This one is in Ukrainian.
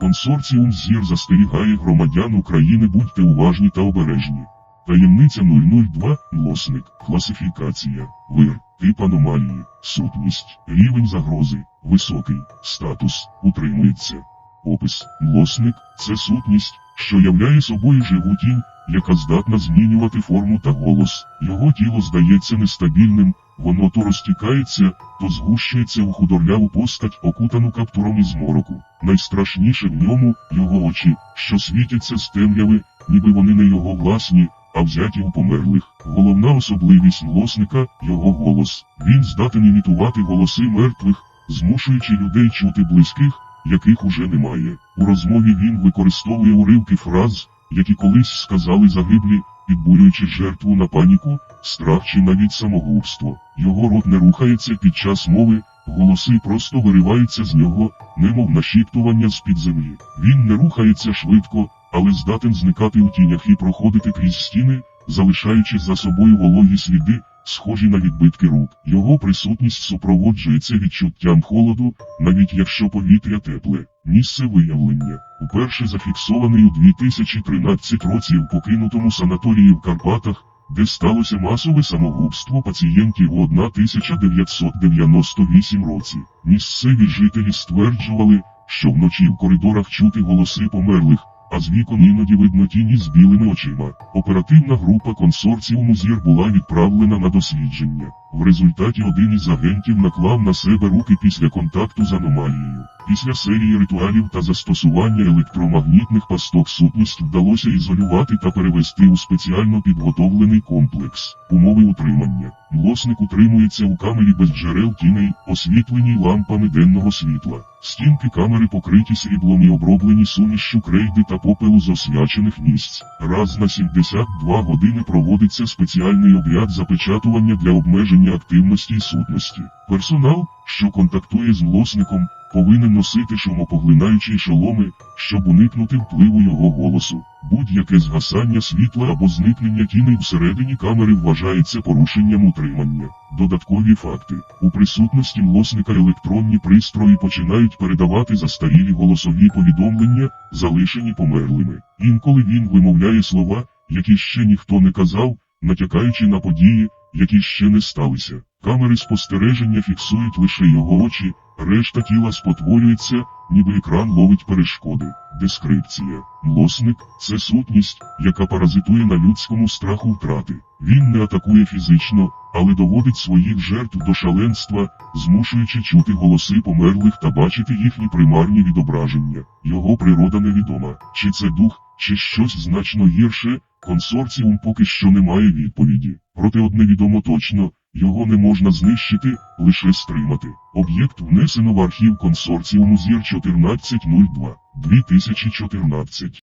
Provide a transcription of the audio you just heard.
Консорціум ЗІР застерігає громадян України будьте уважні та обережні. Таємниця 002, млосник, класифікація, вир, тип аномалії, сутність, рівень загрози, високий, статус, утримується. Опис, млосник – це сутність, що являє собою живу тінь, яка здатна змінювати форму та голос. Його тіло здається нестабільним, воно то розтікається, то згущується у худорляву постать, окутану каптуром із мороку. Найстрашніше в ньому його очі, що світяться з темряви, ніби вони не його власні, а взяті у померлих. Головна особливість млосника – його голос. Він здатен імітувати голоси мертвих, змушуючи людей чути близьких, яких уже немає. У розмові він використовує уривки фраз, які колись сказали загиблі, підбурюючи жертву на паніку, страх чи навіть самогубство. Його рот не рухається під час мови, голоси просто вириваються з нього, немов нашіптування з-під землі. Він не рухається швидко, але здатен зникати у тінях і проходити крізь стіни, залишаючи за собою вологі сліди, схожі на відбитки рук. Його присутність супроводжується відчуттям холоду, навіть якщо повітря тепле. Місце виявлення вперше зафіксований у 2013 році в покинутому санаторії в Карпатах, де сталося масове самогубство пацієнтів у 1998 році. Місцеві жителі стверджували, що вночі в коридорах чути голоси померлих, а з вікон іноді видно тіні з білими очима. Оперативна група консорціуму ЗІР була відправлена на дослідження. В результаті один із агентів наклав на себе руки після контакту з аномалією. Після серії ритуалів та застосування електромагнітних пасток сутність вдалося ізолювати та перевести у спеціально підготовлений комплекс. Умови утримання. Млосник утримується у камері без джерел тіней, освітленій лампами денного світла. Стінки камери покриті сріблом і оброблені сумішшю крейди та попелу з освячених місць. Раз на 72 години проводиться спеціальний обряд запечатування для обмеження активності і сутності. Персонал, що контактує з млосником, повинен носити шумопоглинаючі шоломи, щоб уникнути впливу його голосу. Будь-яке згасання світла або зникнення тіней всередині камери вважається порушенням утримання. Додаткові факти. У присутності млосника електронні пристрої починають передавати застарілі голосові повідомлення, залишені померлими. Інколи він вимовляє слова, які ще ніхто не казав, натякаючи на події, які ще не сталися. Камери спостереження фіксують лише його очі, решта тіла спотворюється, ніби екран ловить перешкоди. Дескрипція. Млосник це сутність, яка паразитує на людському страху втрати. Він не атакує фізично, але доводить своїх жертв до шаленства, змушуючи чути голоси померлих та бачити їхні примарні відображення. Його природа невідома. Чи це дух, чи щось значно гірше, консорціум поки що не має відповіді. Проте одне відомо точно, його не можна знищити, лише стримати. Об'єкт внесено в архів консорціуму ЗІР 1402 2014.